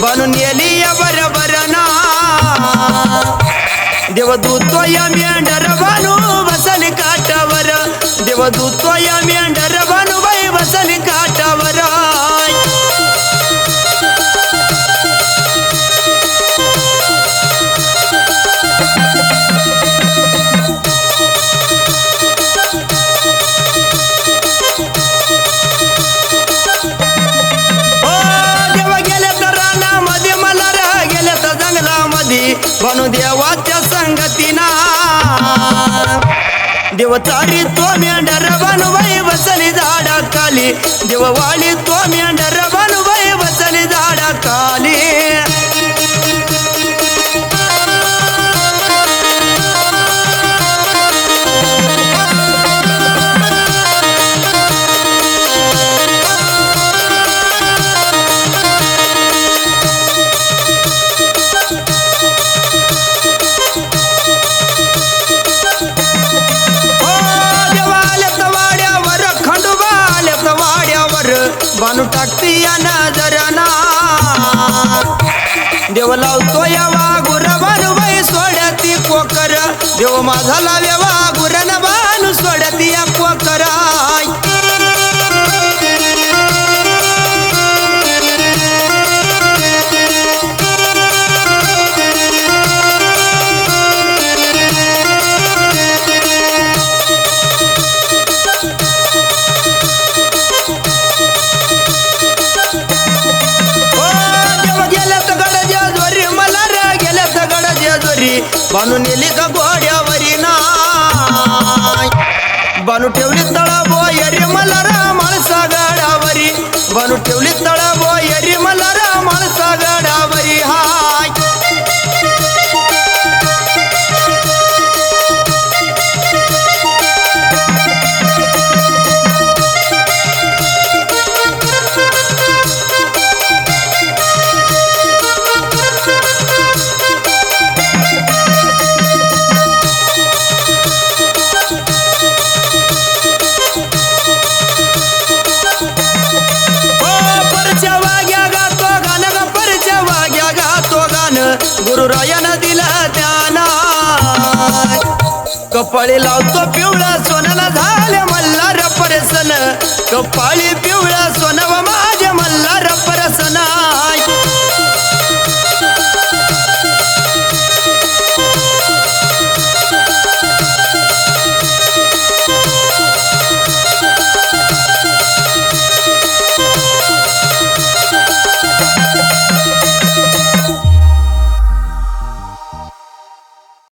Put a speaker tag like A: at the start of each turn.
A: बनून येली या बरोबर ना देवदूतो या मेंढर बनू बसली काटावर देवदूतो या मेंढर बनू बाई बसली जंगलामध्ये बनू देवाच्या संगतीना. देव चारी तो मेंढर बनवाई बसली झाडा खाली देव वाली तो बानू टाकती या नजरना देव लावतो या वागुर बाई सोड्याती कोकर. देव माझा लाव्या वाघुरन बानू सोड्याती या कोकरा. ಗೋರಿ ಬನು ನಿಲಿದ ಗೋಡ್ಯವರಿನ ಬನು ಟೆವ್ಲಿದ್ದಳ ಬೋಯರಿ ಮಲರ कपाळी लावतो पिवळा सोनाला झाले मल्हार परसन. कपाळी पिवळा सोनावा